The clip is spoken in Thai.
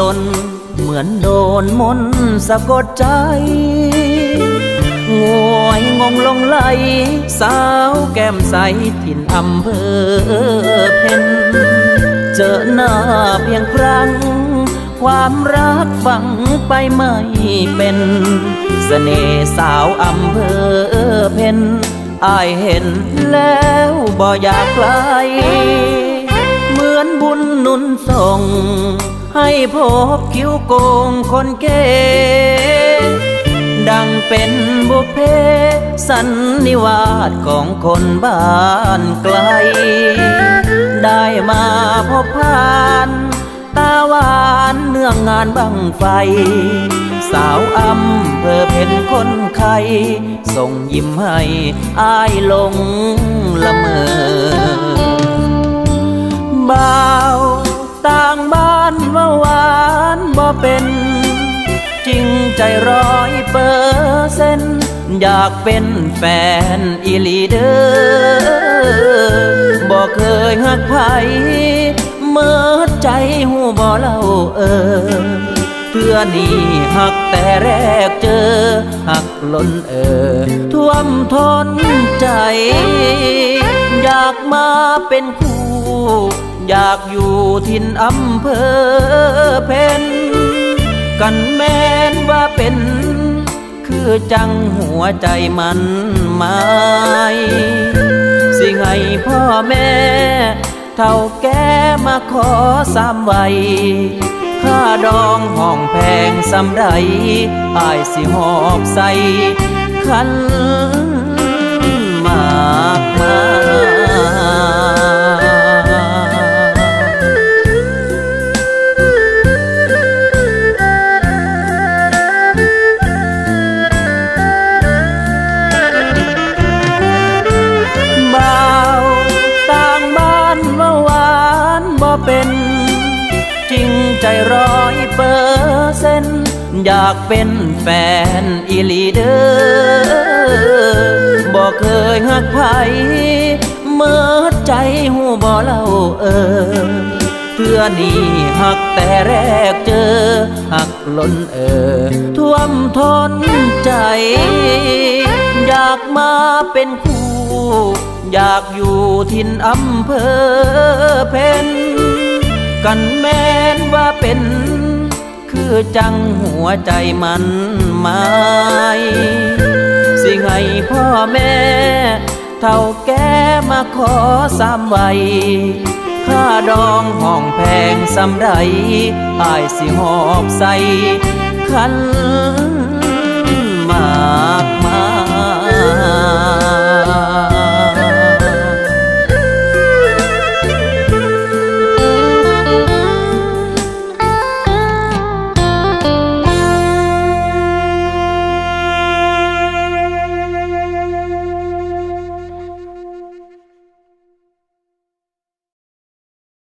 ล้นเหมือนโดนมนสะกดใจงวยงงลงไหล สาวแก้มใสถิ่นอำเภอเพนเจอหน้าเพียงครั้ง ความรักฝังไปไม่เป็นสเสน่ห์สาวอำเภอเพนอายเห็นแล้วบ่อยากไกล มือนบุญนุนส่ง ให้พบคิ้วโกงคนเก๋ดังเป็นบุพเพสันนิวาสของคนบ้านไกล ได้มาพบผ่านตาหวานเนื่องงานบังไฟ สาวอำเภอเพนคนไข้ส่งยิ้มให้อายลงละเมอ ร้อยเปอร์เซนอยากเป็นแฟนอีลีเดอร์บอกเคยหักไผเมื่อใจหูบ่เล่าเออเพื่อนี่หักแต่แรกเจอ หักล้นเออท่วมทนใจ อยากมาเป็นคู่ อยากอยู่ทินอำเภอเพน กันแม้นว่าเป็น คือจังหัวใจมันหมายสิให้พ่อแม่ เท่าแก่มาขอสามไว้ค่าดองห้องแพงสำไรอายสิหอบใส่คัน ใจร้อยเปอร์เซนอยากเป็นแฟนอีลีเดอร์บอกเคยหักไผเมื่อใจหูบ่เล่าเออเพื่อนี่หักแต่แรกเจอ หักล้นเออ ท่วมทนใจ อยากมาเป็นคู่ อยากอยู่ทินอำเภอเพน กันแม้นว่าเป็น คือจังหัวใจมันหมายสิให้พ่อแม่ เท่าแก่มาขอสามไว้ค่าดองห้องแพงสำไรอายสิหอบใส่คัน